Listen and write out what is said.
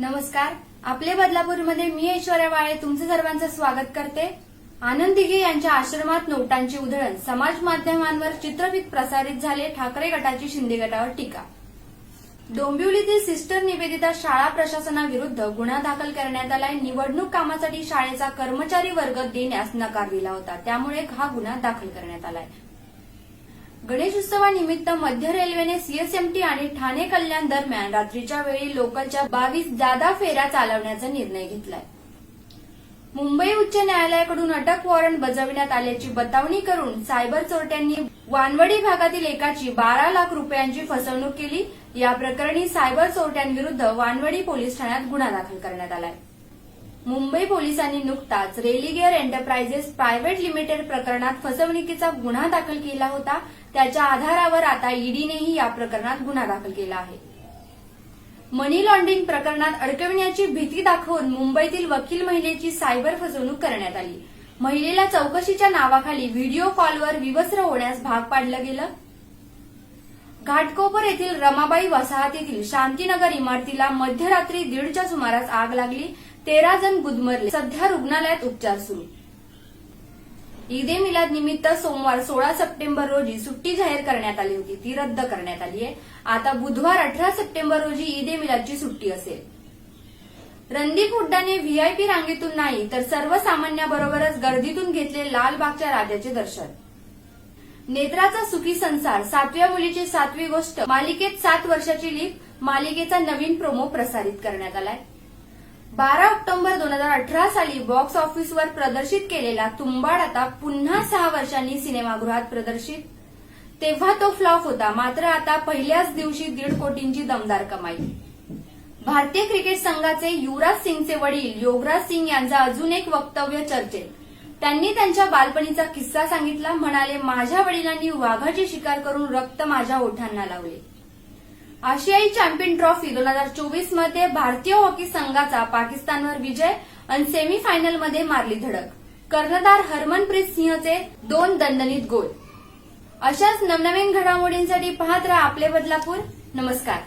नमस्कार. आपले बदलापूरमध्ये मी ऐश्वर्या वाळे तुमचं सर्वांचं स्वागत करते. आनंद दिघे यांच्या आश्रमात नोटांची उधळण. समाज माध्यमांवर चित्रफित प्रसारित झाले ठाकरे गटाची शिंदे गटावर टीका. डोंबिवलीतील सिस्टर निवेदिता शाळा प्रशासनाविरुद्ध गुन्हा दाखल करण्यात आलाय. निवडणूक कामासाठी शाळेचा कर्मचारी वर्ग देण्यास नकार दिला होता. त्यामुळे हा गुन्हा दाखल करण्यात आलाय. गणेशोत्सवानिमित्त मध्य रेल्वेने सीएसएमटी आणि ठाणे कल्याण दरम्यान रात्रीच्या वेळी लोकलच्या बावीस जादा फेऱ्या चालवण्याचा निर्णय घेतलाय. मुंबई उच्च न्यायालयाकडून अटक वॉरंट बजावण्यात आल्याची बतावणी करून सायबर चोरट्यांनी वानवडी भागातील एकाची बारा लाख रुपयांची फसवणूक केली. या प्रकरणी सायबर चोरट्यांविरुद्ध वानवडी पोलीस ठाण्यात गुन्हा दाखल करण्यात आलाय. मुंबई पोलिसांनी नुकताच रेलिगेअर एंटरप्राइजेस प्रायव्हेट लिमिटेड प्रकरणात फसवणुकीचा गुन्हा दाखल केला होता. त्याच्या आधारावर आता ईडीनेही या प्रकरणात गुन्हा दाखल केला आहे. मनी लॉन्ड्रिंग प्रकरणात अडकविण्याची भीती दाखवून मुंबईतील वकील महिलेची सायबर फसवणूक करण्यात आली. महिलेला चौकशीच्या नावाखाली व्हिडिओ कॉलवर विवस्त्र होण्यास भाग पाडलं गेलं. घाटकोपर येथील रमाबाई वसाहतीतील शांतीनगर इमारतीला मध्यरात्री दीडच्या सुमारास आग लागली. तेरा जण गुदमरले. सध्या रुग्णालयात उपचार सुरू. ईद ए मिलाद निमित्त सोमवार सोळा सप्टेंबर रोजी सुट्टी जाहीर करण्यात आली होती. ती रद्द करण्यात आली आहे. आता बुधवार अठरा सप्टेंबर रोजी ईद ए मिलादची सुट्टी असेल. रणदीप हुड्डाने व्हीआयपी रांगेतून नाही तर सर्वसामान्याबरोबरच गर्दीतून घेतले लालबागच्या राजाचे दर्शन. नेत्राचा सुखी संसार सातव्या मुलीची सातवी गोष्ट मालिकेत सात वर्षाची लीप मालिकेचा नवीन प्रोमो प्रसारित करण्यात आलाय. बारा ऑक्टोबर दोन हजार अठरा साली बॉक्स ऑफिसवर प्रदर्शित केलेला तुंबाड आता पुन्हा सहा वर्षांनी सिनेमागृहात प्रदर्शित. तेव्हा तो फ्लॉप होता मात्र आता पहिल्याच दिवशी दीड कोटींची दमदार कमाई. भारतीय क्रिकेट संघाचे युवराज सिंगचे वडील योगराज सिंग यांचा अजून एक वक्तव्य चर्चेत. त्यांनी त्यांच्या बालपणीचा किस्सा सांगितला म्हणाले माझ्या वडिलांनी वाघाची शिकार करून रक्त माझ्या ओठांना लावले. आशियाई चॅम्पियन ट्रॉफी दोन हजार चोवीसमध्ये भारतीय हॉकी संघाचा पाकिस्तानवर विजय आणि सेमीफायनलमध्ये मारली धडक. कर्णधार हरमनप्रीत सिंहचे दोन दणदणीत गोल. अशाच नवनवीन घडामोडींसाठी पाहत राहा आपले बदलापूर. नमस्कार.